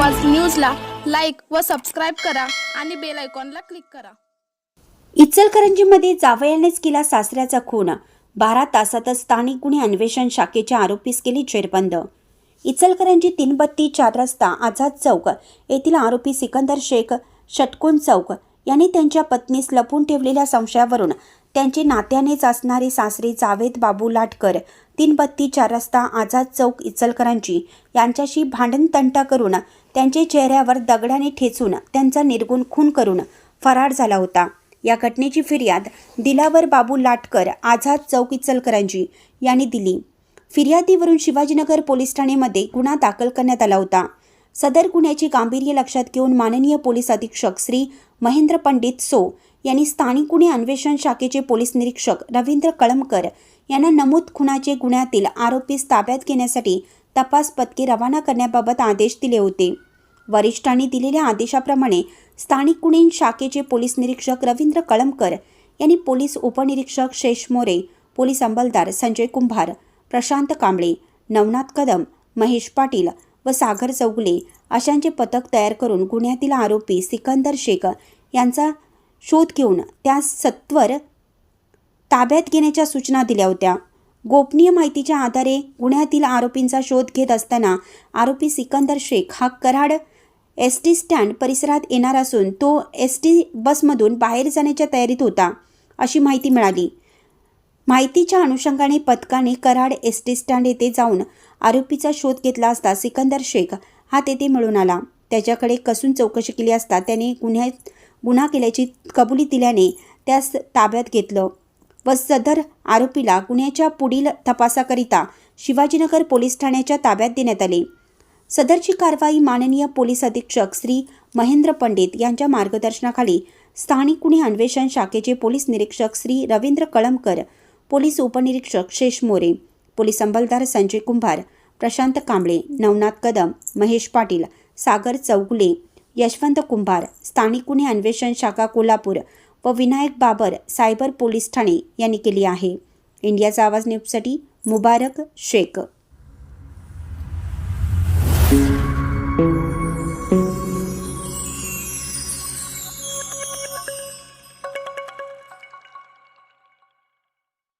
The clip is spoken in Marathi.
न्यूजला लाईक व सबस्क्राईब करा आणि बेल आयकॉनला क्लिक करा. इचलकरंजीमध्ये जावयानेच केला सासऱ्याचा खून. बारा तासातच स्थानिक गुन्हे अन्वेषण शाखेच्या आरोपीस केली जेरबंद इचलकरंजी तीन बत्ती चार रस्ता आझाद चौक येथील आरोपी सिकंदर शेख षटकोन चौक यांनी त्यांच्या पत्नीस लपून ठेवलेल्या संशयावरून त्यांचे नात्यानेच असणारे सासरे जावेद बाबू लाटकर तीन बत्ती चार रस्ता आझाद चौक इचलकरांची यांच्याशी भांडण तंटा करून त्यांचे चेहऱ्यावर दगडाने ठेचून त्यांचा निर्गुण खून करून फरार झाला होता. या घटनेची फिर्याद दिलावर बाबू लाटकर आझाद चौक इचलकरांची यांनी दिली. फिर्यादीवरून शिवाजीनगर पोलीस ठाणेमध्ये गुन्हा दाखल करण्यात आला होता. सदर गुन्ह्याची गांभीर्य लक्षात घेऊन माननीय पोलीस अधीक्षक श्री महेंद्र पंडित सो यांनी स्थानिक गुन्हे अन्वेषण शाखेचे पोलीस निरीक्षक रवींद्र कळमकर यांना नमूद खुनाचे गुन्ह्यातील आरोपीस ताब्यात घेण्यासाठी तपास पथके रवाना करण्याबाबत आदेश दिले होते. वरिष्ठांनी दिलेल्या आदेशाप्रमाणे स्थानिक गुन्हे शाखेचे पोलीस निरीक्षक रवींद्र कळमकर यांनी पोलीस उपनिरीक्षक शेष मोरे पोलीस अंमलदार संजय कुंभार प्रशांत कांबळे नवनाथ कदम महेश पाटील व सागर चौगुले अशांचे पथक तयार करून गुन्ह्यातील आरोपी सिकंदर शेख यांचा शोध घेऊन त्या सत्वर ताब्यात घेण्याच्या सूचना दिल्या होत्या. गोपनीय माहितीच्या आधारे गुन्ह्यातील आरोपींचा शोध घेत असताना आरोपी सिकंदर शेख हा कराड एस टी स्टँड परिसरात येणार असून तो एस टी बसमधून बाहेर जाण्याच्या तयारीत होता अशी माहिती मिळाली. माहितीच्या अनुषंगाने पथकाने कराड एस टी स्टँड येथे जाऊन आरोपीचा शोध घेतला असता सिकंदर शेख हा तेथे मिळून आला. त्याच्याकडे कसून चौकशी केली असता त्याने गुन्ह्यात गुन्हा केल्याची कबुली दिल्याने त्यास ताब्यात घेतलं व सदर आरोपीला गुन्ह्याच्या पुढील तपासाकरिता शिवाजीनगर पोलीस ठाण्याच्या ताब्यात देण्यात आले. सदरची कारवाई माननीय पोलीस अधीक्षक श्री महेंद्र पंडित यांच्या मार्गदर्शनाखाली स्थानिक गुन्हे अन्वेषण शाखेचे पोलीस निरीक्षक श्री रवींद्र कळमकर पोलीस उपनिरीक्षक शेष मोरे पोलीस अंमलदार संजय कुंभार प्रशांत कांबळे नवनाथ कदम महेश पाटील सागर चौगुले यशवंत कुंभार स्थानिक गुन्हे अन्वेषण शाखा कोल्हापूर व विनायक बाबर सायबर पोलीस ठाणे यांनी केली आहे. इंडियाचा आवाज न्यूजसाठी मुबारक शेख.